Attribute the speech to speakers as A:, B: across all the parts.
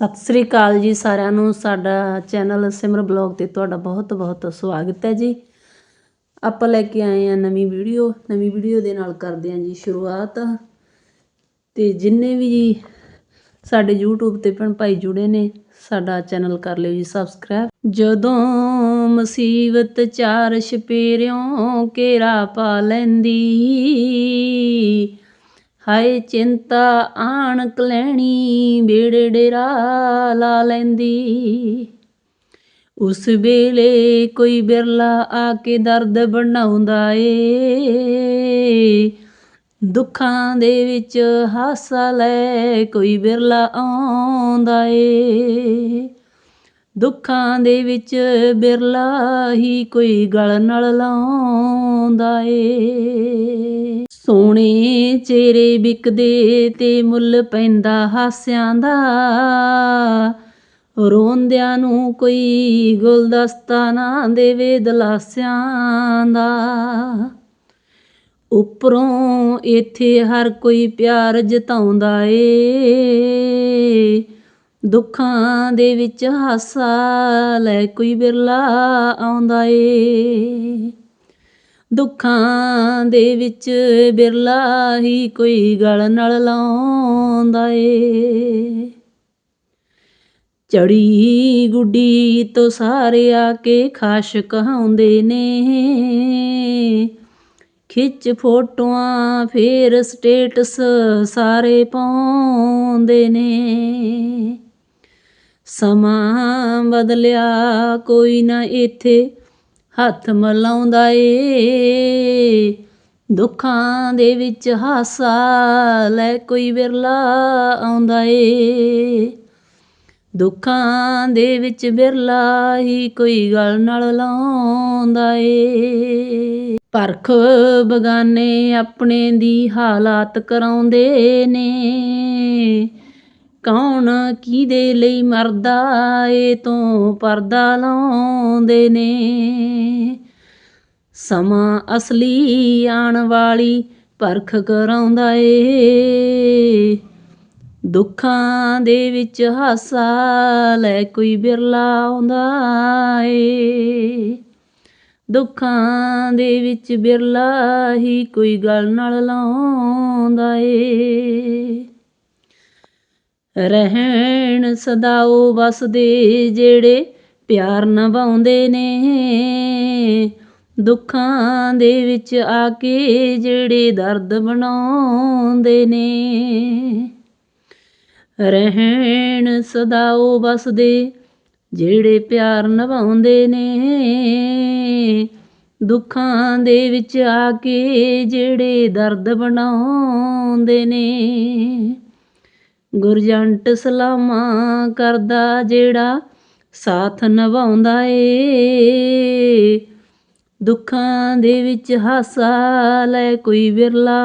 A: ਸਤਿ ਸ੍ਰੀ ਅਕਾਲ ਜੀ ਸਾਰਿਆਂ ਨੂੰ। ਸਾਡਾ ਚੈਨਲ ਸਿਮਰ ਬਲੌਗ ਤੇ ਤੁਹਾਡਾ ਬਹੁਤ ਬਹੁਤ ਸਵਾਗਤ ਹੈ ਜੀ। ਆਪਾਂ ਲੈ ਕੇ ਆਏ ਆ ਨਵੀਂ ਵੀਡੀਓ। ਨਵੀਂ ਵੀਡੀਓ ਦੇ ਨਾਲ ਕਰਦੇ ਹਾਂ ਜੀ ਸ਼ੁਰੂਆਤ। ਤੇ ਜਿੰਨੇ ਵੀ ਜੀ ਸਾਡੇ YouTube ਤੇ ਭੈਣ ਭਾਈ ਜੁੜੇ ਨੇ, ਸਾਡਾ ਚੈਨਲ ਕਰ ਲਿਓ ਜੀ ਸਬਸਕ੍ਰਾਈਬ ਜਦੋਂ ਮੁਸੀਬਤ ਚਾਰ ਛਪੇਰਿਓਂ ਘੇਰਾ ਪਾ ਲੈਂਦੀ ਹਾਏ ਚਿੰਤਾ ਆਣ ਕਲੈਣੀ ਬੇੜੇ ਡੇਰਾ ਲਾ ਲੈਂਦੀ। ਉਸ ਵੇਲੇ ਕੋਈ ਬਿਰਲਾ ਆ ਕੇ ਦਰਦ ਬਣਾਉਂਦਾ ਏ। ਦੁੱਖਾਂ ਦੇ ਵਿੱਚ ਹਾਸਾ ਲੈ ਕੋਈ ਬਿਰਲਾ ਆਉਂਦਾ ਏ। ਦੁੱਖਾਂ ਦੇ ਵਿੱਚ ਬਿਰਲਾ ਹੀ ਕੋਈ ਗਲ ਨਾਲ ਲਾਉਂਦਾ ਏ। ਸੋਹਣੇ ਚਿਹਰੇ ਵਿਕਦੇ ਤੇ ਮੁੱਲ ਪੈਂਦਾ ਹਾਸਿਆਂ ਦਾ। ਰੋਂਦਿਆਂ ਨੂੰ ਕੋਈ ਗੁਲਦਸਤਾ ਨਾ ਦੇਵੇ ਦਲਾਸਿਆਂ ਦਾ। ਉੱਪਰੋਂ ਇੱਥੇ ਹਰ ਕੋਈ ਪਿਆਰ ਜਤਾਉਂਦਾ ਏ। ਦੁੱਖਾਂ ਦੇ ਵਿੱਚ ਹਾਸਾ ਲੈ ਕੋਈ ਬਿਰਲਾ ਆਉਂਦਾ ਏ। ਦੁੱਖਾਂ ਦੇ ਵਿੱਚ ਬਿਰਲਾ ਹੀ ਕੋਈ ਗਲ ਨਾਲ ਲਾਉਂਦਾ ਏ। ਚੜੀ ਗੁੱਡੀ ਤੋਂ ਸਾਰੇ ਆ ਕੇ ਖਾਸ਼ ਕਹਾਉਂਦੇ ਨੇ। ਖਿੱਚ ਫੋਟੋਆਂ ਫੇਰ ਸਟੇਟਸ ਸਾਰੇ ਪਾਉਂਦੇ ਨੇ। ਸਮਾਂ ਬਦਲਿਆ ਕੋਈ ਨਾ ਇੱਥੇ ਹੱਥ ਮਲਾਉਂਦਾ ਏ। ਦੁੱਖਾਂ ਦੇ ਵਿੱਚ ਹਾਸਾ ਲੈ ਕੋਈ ਵਿਰਲਾ ਆਉਂਦਾ ਏ। ਦੁੱਖਾਂ ਦੇ ਵਿੱਚ ਬਿਰਲਾ ਹੀ ਕੋਈ ਗਲ ਨਾਲ ਲਾਉਂਦਾ ਏ। ਪਰਖ ਬਗਾਨੇ ਆਪਣੇ ਦੀ ਹਾਲਾਤ ਕਰਾਉਂਦੇ ਨੇ। ਕੌਣ ਕਿਹਦੇ ਲਈ ਮਰਦਾ? ਏ ਤੋਂ ਪਰਦਾ ਲਾਉਂਦੇ ਨੇ। ਸਮਾਂ ਅਸਲੀ ਆਉਣ ਵਾਲੀ ਪਰਖ ਕਰਾਉਂਦਾ ਏ। ਦੁੱਖਾਂ ਦੇ ਵਿੱਚ ਹਾਸਾ ਲੈ ਕੋਈ ਬਿਰਲਾ ਆਉਂਦਾ ਏ। ਦੁੱਖਾਂ ਦੇ ਵਿੱਚ ਬਿਰਲਾ ਹੀ ਕੋਈ ਗੱਲ ਨਾਲ ਲਾਉਂਦਾ ਏ। ਰਹਿਣ ਸਦਾਓ ਵਸਦੇ ਜਿਹੜੇ ਪਿਆਰ ਨਿਭਾਉਂਦੇ ਨੇ। ਦੁੱਖਾਂ ਦੇ ਵਿੱਚ ਆ ਕੇ ਜਿਹੜੇ ਦਰਦ ਬਣਾਉਂਦੇ ਨੇ। ਰਹਿਣ ਸਦਾਓ ਵਸਦੇ ਜਿਹੜੇ ਪਿਆਰ ਨਿਭਾਉਂਦੇ ਨੇ। ਦੁੱਖਾਂ ਦੇ ਵਿੱਚ ਆ ਕੇ ਜਿਹੜੇ ਦਰਦ ਬਣਾਉਂਦੇ ਨੇ। ਗੁਰਜੰਟ ਸਲਾਮਾਂ ਕਰਦਾ ਜਿਹੜਾ ਸਾਥ ਨਿਭਾਉਂਦਾ ਏ। ਦੁੱਖਾਂ ਦੇ ਵਿੱਚ ਹਾਸਾ ਲੈ ਕੋਈ ਵਿਰਲਾ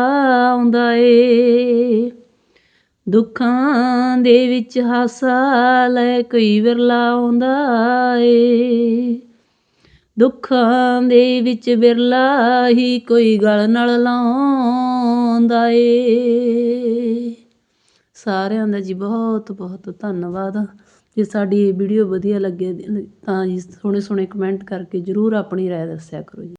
A: ਆਉਂਦਾ ਏ। ਦੁੱਖਾਂ ਦੇ ਵਿੱਚ ਹਾਸਾ ਲੈ ਕੋਈ ਵਿਰਲਾ ਆਉਂਦਾ ਏ। ਦੁੱਖਾਂ ਦੇ ਵਿੱਚ ਵਿਰਲਾ ਹੀ ਕੋਈ ਗਲ ਨਾਲ ਲਾਉਂਦਾ ਏ। ਸਾਰਿਆਂ ਦਾ ਜੀ ਬਹੁਤ ਬਹੁਤ ਧੰਨਵਾਦ। ਜੇ ਸਾਡੀ ਇਹ ਵੀਡੀਓ ਵਧੀਆ ਲੱਗੇ ਤਾਂ ਜੀ ਸੋਹਣੇ ਸੋਹਣੇ ਕਮੈਂਟ ਕਰਕੇ ਜਰੂਰ ਆਪਣੀ ਰਾਏ ਦੱਸਿਆ ਕਰੋ ਜੀ।